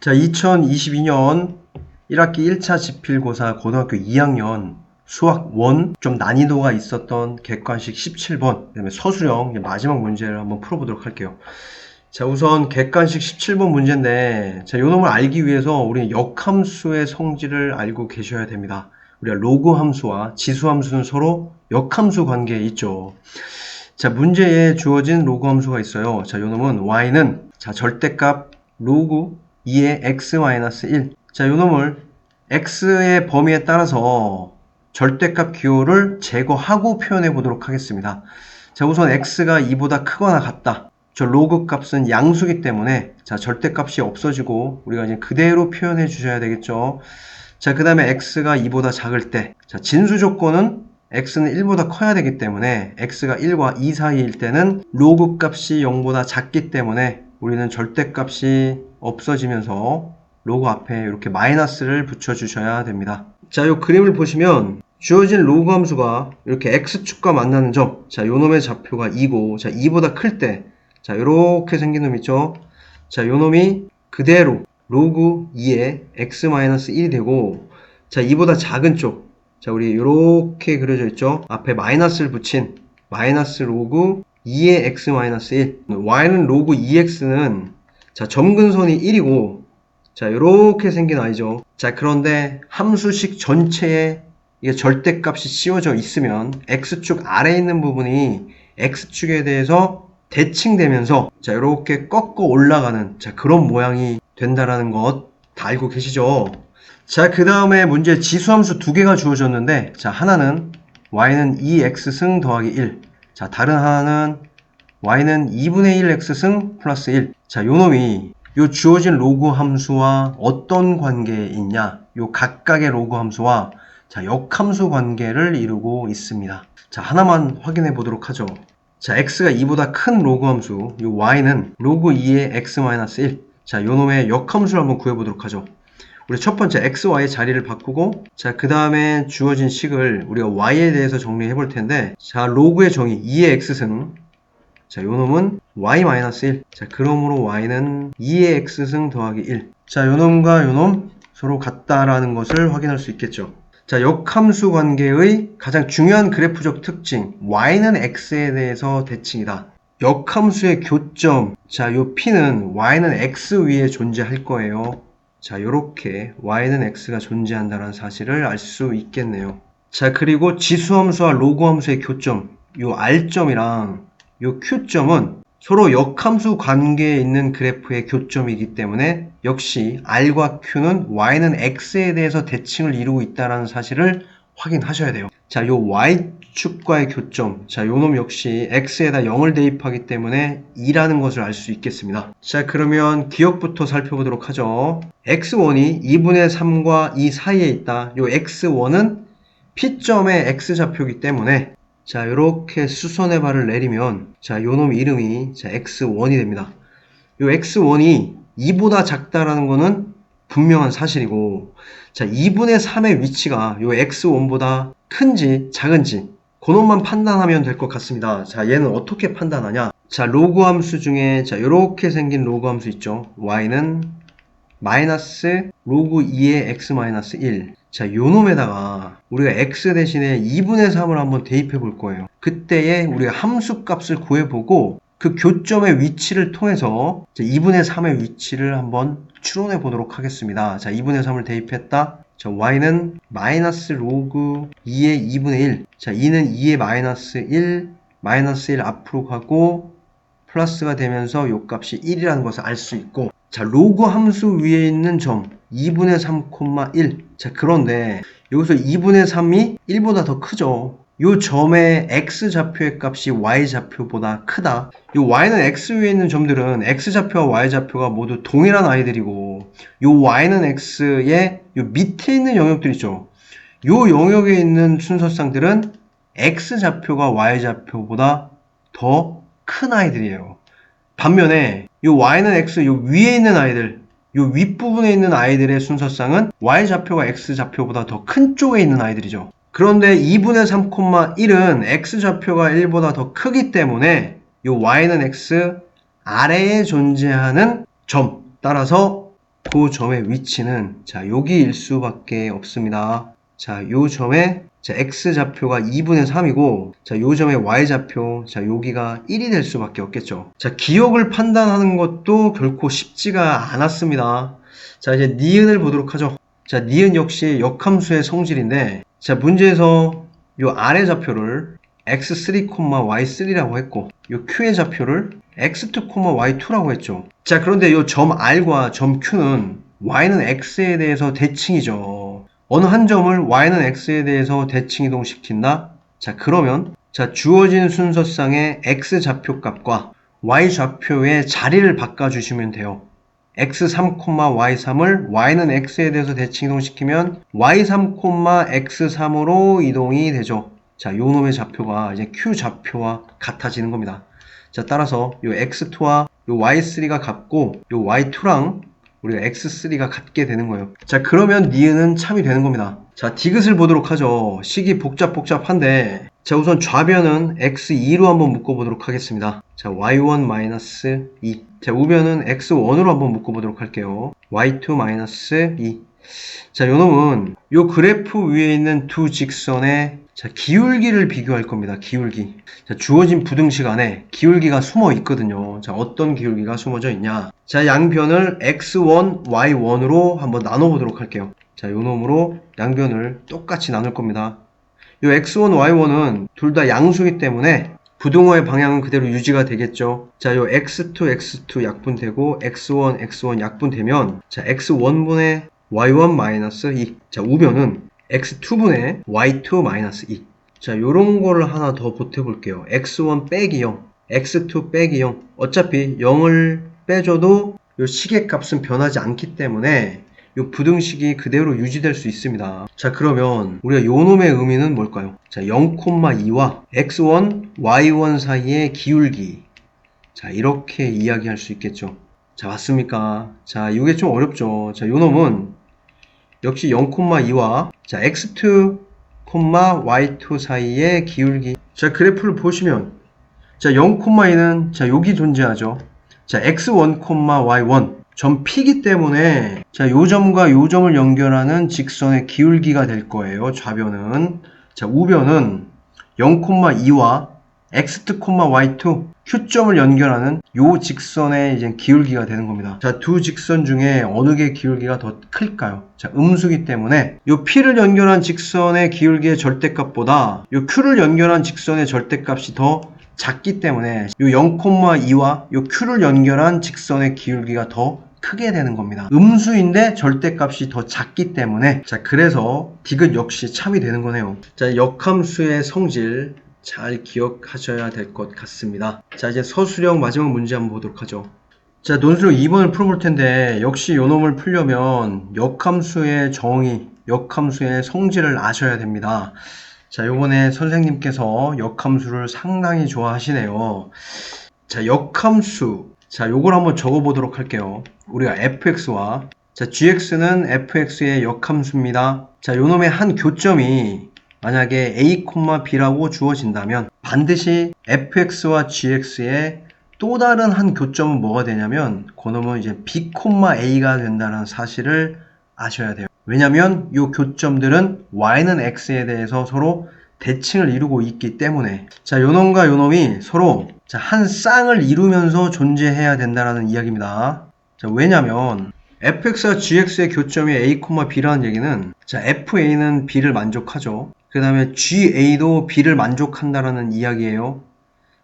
자, 2022년 1학기 1차 지필고사 고등학교 2학년 수학 1 좀 난이도가 있었던 객관식 17번, 그다음에 서술형 마지막 문제를 한번 풀어보도록 할게요. 자, 우선 객관식 17번 문제인데, 자, 요 놈을 알기 위해서 우리는 역함수의 성질을 알고 계셔야 됩니다. 우리가 로그 함수와 지수 함수는 서로 역함수 관계에 있죠. 자, 문제에 주어진 로그 함수가 있어요. 자, 요 놈은 y는 자, 절대값 로그 2의 x-1. 자, 요 놈을 x의 범위에 따라서 절대값 기호를 제거하고 표현해 보도록 하겠습니다. 자, 우선 x가 2보다 크거나 같다. 저 로그 값은 양수기 때문에 자, 절대값이 없어지고 우리가 이제 그대로 표현해 주셔야 되겠죠. 자, 그 다음에 x가 2보다 작을 때, 자, 진수 조건은 x는 1보다 커야 되기 때문에 x가 1과 2 사이일 때는 로그 값이 0보다 작기 때문에 우리는 절대값이 없어지면서 로그 앞에 이렇게 마이너스를 붙여주셔야 됩니다. 자, 이 그림을 보시면 주어진 로그 함수가 이렇게 x축과 만나는 점, 자, 요 놈의 좌표가 2고, 자, 2보다 클 때, 자, 이렇게 생긴 놈 있죠? 자, 요 놈이 그대로 로그 2의 x-1이 되고, 자, 2보다 작은 쪽, 자, 우리 이렇게 그려져 있죠? 앞에 마이너스를 붙인 마이너스 로그 2의 x-1. y는 로그 2x는 자, 점근선이 1이고, 자, 이렇게 생긴 아이죠. 자, 그런데 함수식 전체에 이게 절대값이 씌워져 있으면 x축 아래에 있는 부분이 x축에 대해서 대칭되면서 자, 이렇게 꺾어 올라가는 자, 그런 모양이 된다라는 것 다 알고 계시죠? 자, 그 다음에 문제 지수함수 두 개가 주어졌는데, 자, 하나는 y는 2x승 더하기 1. 자, 다른 하나는 y는 2분의 1x승 플러스 1. 자, 요 놈이 요 주어진 로그 함수와 어떤 관계에 있냐? 요 각각의 로그 함수와 자, 역함수 관계를 이루고 있습니다. 자, 하나만 확인해 보도록 하죠. 자, x가 2보다 큰 로그 함수, 요 y는 로그 2의 x-1. 자, 요 놈의 역함수를 한번 구해 보도록 하죠. 우리 첫 번째 x, y의 자리를 바꾸고 자, 그 다음에 주어진 식을 우리가 y에 대해서 정리해 볼 텐데 자, 로그의 정의 2의 x승 자, 요 놈은 y-1. 자, 그러므로 y는 2의 x승 더하기 1. 자, 요 놈과 요놈 서로 같다라는 것을 확인할 수 있겠죠. 자, 역함수 관계의 가장 중요한 그래프적 특징 y는 x에 대해서 대칭이다. 역함수의 교점 자, 요 p는 y는 x 위에 존재할 거예요. 자, 요렇게 y는 x가 존재한다는 사실을 알 수 있겠네요. 자, 그리고 지수함수와 로그함수의 교점 요 r점이랑 요 q점은 서로 역함수 관계에 있는 그래프의 교점이기 때문에 역시 r과 q는 y는 x에 대해서 대칭을 이루고 있다는 사실을 확인하셔야 돼요. 자, 요 y축과의 교점. 자, 요놈 역시 x에다 0을 대입하기 때문에 2라는 것을 알 수 있겠습니다. 자, 그러면 기억부터 살펴보도록 하죠. x1이 2분의 3과 2 사이에 있다. 요 x1은 P점의 x좌표이기 때문에 자, 이렇게 수선의 발을 내리면 자, 요놈 이름이 자, x1이 됩니다. 요 x1이 2보다 작다라는 거는 분명한 사실이고 자, 2분의 3의 위치가 요 x1보다 큰지 작은지 그 놈만 판단하면 될 것 같습니다. 자, 얘는 어떻게 판단하냐? 자, 로그 함수 중에 자, 이렇게 생긴 로그 함수 있죠. y는 마이너스 로그 2의 x 마이너스 1. 자, 요 놈에다가 우리가 x 대신에 2분의 3을 한번 대입해 볼 거예요. 그때에 우리가 함수 값을 구해보고 그 교점의 위치를 통해서 2분의 3의 위치를 한번 추론해 보도록 하겠습니다. 자, 2분의 3을 대입했다. 자, y는 마이너스 로그 2의 2분의 1. 자, 2는 2의 마이너스 1, 마이너스 1 앞으로 가고 플러스가 되면서 요 값이 1이라는 것을 알 수 있고 자, 로그 함수 위에 있는 점 2분의 3,1. 자, 그런데 여기서 2분의 3이 1보다 더 크죠. 요 점의 x 좌표의 값이 y 좌표보다 크다. 요 y는 x 위에 있는 점들은 x 좌표와 y 좌표가 모두 동일한 아이들이고 요 y는 x의 요 밑에 있는 영역들 있죠. 요 영역에 있는 순서쌍들은 x 좌표가 y 좌표보다 더 큰 아이들이에요. 반면에 요 y는 x 요 위에 있는 아이들 요 윗부분에 있는 아이들의 순서쌍은 y 좌표가 x 좌표보다 더 큰 쪽에 있는 아이들이죠. 그런데 2분의 3,1은 x 좌표가 1보다 더 크기 때문에 요 y는 x 아래에 존재하는 점 따라서 그 점의 위치는 자 여기일 수밖에 없습니다. 자, 요 점에 자, x 좌표가 2분의 3이고 자, 요 점의 y 좌표 자, 여기가 1이 될 수밖에 없겠죠. 자, 기억을 판단하는 것도 결코 쉽지가 않았습니다. 자, 이제 니은을 보도록 하죠. 자, 니은 역시 역함수의 성질인데 자, 문제에서 요 아래 좌표를 x3, y3라고 했고 요 q의 좌표를 x2, y2라고 했죠. 자, 그런데 요 점 r과 점 q는 y는 x에 대해서 대칭이죠. 어느 한 점을 y는 x에 대해서 대칭 이동시킨다? 자, 그러면 자, 주어진 순서상의 x 좌표 값과 y 좌표의 자리를 바꿔 주시면 돼요. X3, y3을 y는 x에 대해서 대칭 이동시키면 y3, x3으로 이동이 되죠. 자, 요 놈의 좌표가 이제 q 좌표와 같아지는 겁니다. 자, 따라서 요 x2와 요 y3가 같고 요 y2랑 우리가 x3가 같게 되는 거예요. 자, 그러면 니은은 참이 되는 겁니다. 자, 디귿을 보도록 하죠. 식이 복잡복잡한데 자, 우선 좌변은 x2로 한번 묶어보도록 하겠습니다. 자, y1-2 자, 우변은 x1으로 한번 묶어보도록 할게요. y2-2 자, 요 놈은 요 그래프 위에 있는 두 직선의 자, 기울기를 비교할 겁니다. 기울기. 자, 주어진 부등식 안에 기울기가 숨어 있거든요. 자, 어떤 기울기가 숨어져 있냐? 자, 양변을 x1, y1으로 한번 나눠보도록 할게요. 자, 요 놈으로 양변을 똑같이 나눌 겁니다. 요 x1, y1은 둘 다 양수이기 때문에 부등호의 방향은 그대로 유지가 되겠죠. 자, 요 x2, x2 약분되고 x1, x1 약분되면 자, x1분의 y1-2. 자, 우변은 x2분의 y2-2. 자, 요런 거를 하나 더 보태볼게요. x1 빼기 0, x2 빼기 0. 어차피 0을 빼줘도 요 식의 값은 변하지 않기 때문에 요 부등식이 그대로 유지될 수 있습니다. 자, 그러면 우리가 요 놈의 의미는 뭘까요? 자, 0,2와 x1, y1 사이의 기울기. 자, 이렇게 이야기할 수 있겠죠. 자, 맞습니까? 자, 이게 좀 어렵죠. 자, 요 놈은 역시 0,2와 자, x2, y2 사이의 기울기. 자, 그래프를 보시면 자, 0,2는 자, 여기 존재하죠. 자, x1, y1 점 P이기 때문에 자, 요 점과 요 점을 연결하는 직선의 기울기가 될 거예요. 좌변은 자, 우변은 0,2와 x2, y2 Q점을 연결하는 요 직선의 이제 기울기가 되는 겁니다. 자, 두 직선 중에 어느 게 기울기가 더 클까요? 자, 음수기 때문에 요 P를 연결한 직선의 기울기의 절대값보다 요 Q를 연결한 직선의 절대값이 더 작기 때문에 요 0,2와 요 Q를 연결한 직선의 기울기가 더 크게 되는 겁니다. 음수인데 절대값이 더 작기 때문에 자 그래서 디귿 역시 참이 되는 거네요. 자 역함수의 성질 잘 기억하셔야 될 것 같습니다. 자, 이제 서술형 마지막 문제 한번 보도록 하죠. 자, 논술형 2번을 풀어볼 텐데, 역시 요 놈을 풀려면 역함수의 정의, 역함수의 성질을 아셔야 됩니다. 자, 요번에 선생님께서 역함수를 상당히 좋아하시네요. 자, 역함수. 자, 요걸 한번 적어보도록 할게요. 우리가 fx와 자, gx는 fx의 역함수입니다. 자, 요 놈의 한 교점이 만약에 a, b라고 주어진다면 반드시 fx와 gx의 또 다른 한 교점은 뭐가 되냐면 그놈은 이제 b, a가 된다는 사실을 아셔야 돼요. 왜냐면 이 교점들은 y는 x에 대해서 서로 대칭을 이루고 있기 때문에 자 요놈과 요놈이 서로 자, 한 쌍을 이루면서 존재해야 된다는 이야기입니다. 자, 왜냐면 fx와 gx의 교점이 a, b라는 얘기는 자, fa는 b를 만족하죠. 그 다음에 GA도 B를 만족한다라는 이야기예요.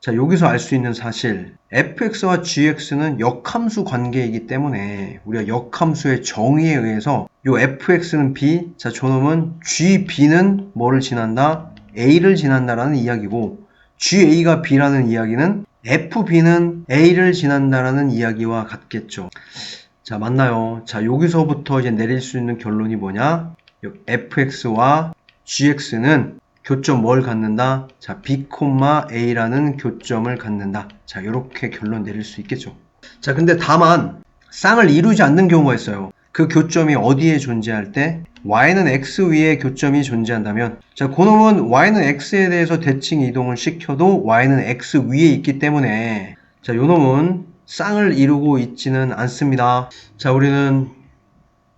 자, 여기서 알 수 있는 사실, fx와 gx는 역함수 관계이기 때문에 우리가 역함수의 정의에 의해서 요 fx는 b, 자, 저놈은 gb는 뭐를 지난다? a를 지난다라는 이야기고 ga가 b라는 이야기는 fb는 a를 지난다라는 이야기와 같겠죠. 자, 맞나요? 자, 여기서부터 이제 내릴 수 있는 결론이 뭐냐? fx와 gx는 교점 뭘 갖는다? 자, b, a라는 교점을 갖는다. 자, 이렇게 결론 내릴 수 있겠죠. 자, 근데 다만 쌍을 이루지 않는 경우가 있어요. 그 교점이 어디에 존재할 때 y는 x 위에 교점이 존재한다면 자, 그놈은 y는 x에 대해서 대칭 이동을 시켜도 y는 x 위에 있기 때문에 자, 요놈은 쌍을 이루고 있지는 않습니다. 자, 우리는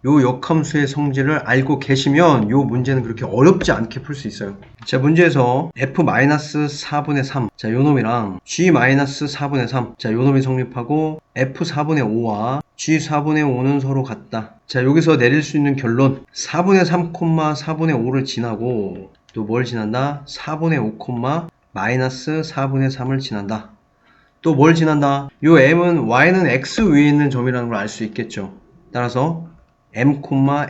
요 역함수의 성질을 알고 계시면 요 문제는 그렇게 어렵지 않게 풀 수 있어요. 자, 문제에서 f-4분의 3. 자, 요 놈이랑 g-4분의 3. 자, 요 놈이 성립하고 f4분의 5와 g4분의 5는 서로 같다. 자, 여기서 내릴 수 있는 결론. 4분의 3, 4분의 5를 지나고 또 뭘 지난다? 4분의 5, 마이너스 4분의 3을 지난다. 또 뭘 지난다? 요 m은 y는 x 위에 있는 점이라는 걸 알 수 있겠죠. 따라서 m,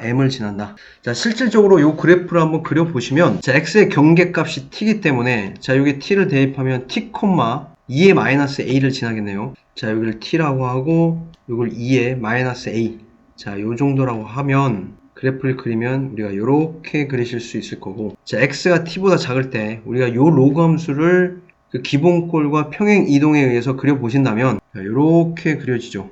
m을 지난다. 자, 실질적으로 요 그래프를 한번 그려보시면, 자, x의 경계값이 t이기 때문에, 자, 여기 t를 대입하면 t, 2의 마이너스 a를 지나겠네요. 자, 여기를 t라고 하고, 요걸 2의 마이너스 a. 자, 요 정도라고 하면, 그래프를 그리면 우리가 이렇게 그리실 수 있을 거고, 자, x가 t보다 작을 때, 우리가 요 로그 함수를 그 기본꼴과 평행 이동에 의해서 그려보신다면, 이렇게 그려지죠.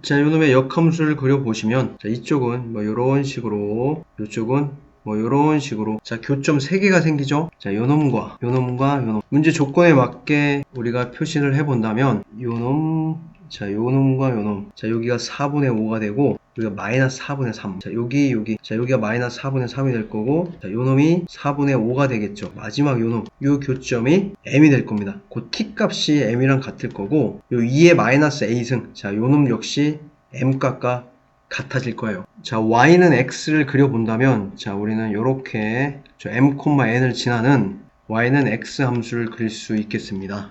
자, 요놈의 역함수를 그려보시면, 자, 이쪽은 뭐 요런 식으로, 이쪽은 뭐 요런 식으로, 자, 교점 3개가 생기죠? 자, 요놈과, 요놈과, 요놈. 문제 조건에 맞게 우리가 표시를 해본다면, 요놈, 자, 요놈과 요놈. 자, 여기가 4분의 5가 되고, 여기가 마이너스 4분의 3. 자, 여기, 여기. 자, 여기가 마이너스 4분의 3이 될 거고, 자, 요 놈이 4분의 5가 되겠죠. 마지막 요 놈. 요 교점이 m이 될 겁니다. 그 t 값이 m이랑 같을 거고, 요 2의 마이너스 a승. 자, 요 놈 역시 m 값과 같아질 거예요. 자, y는 x를 그려본다면, 자, 우리는 이렇게 m, n을 지나는 y는 x 함수를 그릴 수 있겠습니다.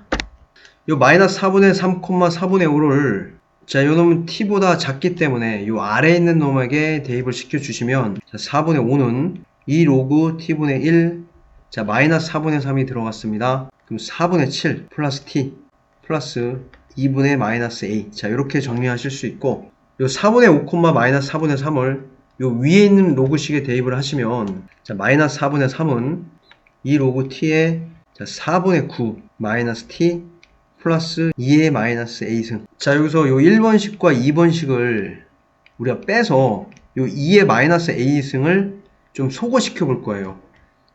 요 마이너스 4분의 3, 4분의 5를 자, 요 놈은 t보다 작기 때문에 요 아래에 있는 놈에게 대입을 시켜주시면 자, 4분의 5는 2 로그 t분의 1 자, 마이너스 4분의 3이 들어갔습니다. 그럼 4분의 7 플러스 t 플러스 2분의 마이너스 a 자, 이렇게 정리하실 수 있고 요 4분의 5, 마이너스 4분의 3을 요 위에 있는 로그식에 대입을 하시면 자, 마이너스 4분의 3은 2 로그 t에 자, 4분의 9 마이너스 t 플러스 2의 마이너스 a승. 자, 여기서 요 1번식과 2번식을 우리가 빼서 요 2의 마이너스 a승을 좀 소거시켜 볼 거예요.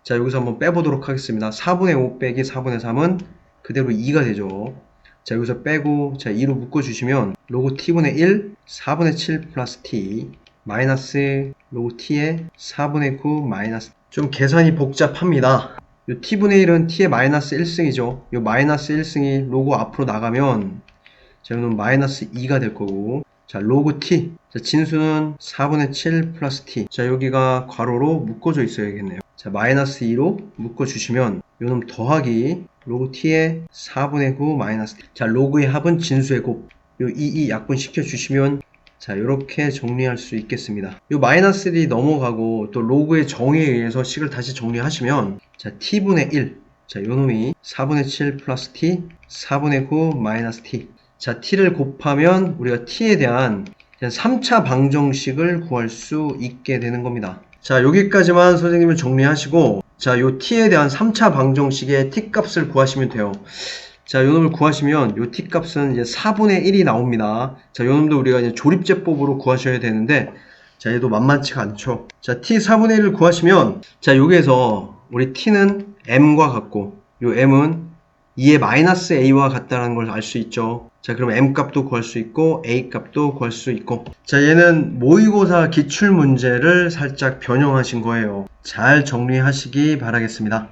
자, 여기서 한번 빼보도록 하겠습니다. 4분의 5 빼기 4분의 3은 그대로 2가 되죠. 자, 여기서 빼고, 자, 2로 묶어주시면, 로그 t분의 1, 4분의 7 플러스 t, 마이너스 로그 t의 4분의 9 마이너스. 좀 계산이 복잡합니다. 요 t분의 1은 t의 마이너스 1승이죠. 요 마이너스 1승이 로그 앞으로 나가면 자, 이거는 마이너스 2가 될 거고 자, 로그 t. 자, 진수는 4분의 7 플러스 t. 자, 여기가 괄호로 묶어져 있어야겠네요. 자, 마이너스 2로 묶어주시면 요놈 더하기 로그 t의 4분의 9 마이너스 t. 자, 로그의 합은 진수의 곱. 요 2, 2 약분시켜 주시면 자, 이렇게 정리할 수 있겠습니다. 요 마이너스 1이 넘어가고 또 로그의 정의에 의해서 식을 다시 정리하시면 자, t분의 1. 자, 요 놈이 4분의 7 플러스 t, 4분의 9 마이너스 t. 자, t를 곱하면 우리가 t에 대한 3차 방정식을 구할 수 있게 되는 겁니다. 자, 여기까지만 선생님은 정리하시고 자, 요 t에 대한 3차 방정식의 t 값을 구하시면 돼요. 자, 요 놈을 구하시면 요 t 값은 이제 4분의 1이 나옵니다. 자, 요 놈도 우리가 이제 조립제법으로 구하셔야 되는데 자, 얘도 만만치가 않죠. 자, t 4분의 1을 구하시면 자, 여기에서 우리 t는 m과 같고 요 m은 2의 마이너스 a와 같다는 걸 알 수 있죠. 자, 그럼 m 값도 구할 수 있고 a 값도 구할 수 있고. 자, 얘는 모의고사 기출 문제를 살짝 변형하신 거예요. 잘 정리하시기 바라겠습니다.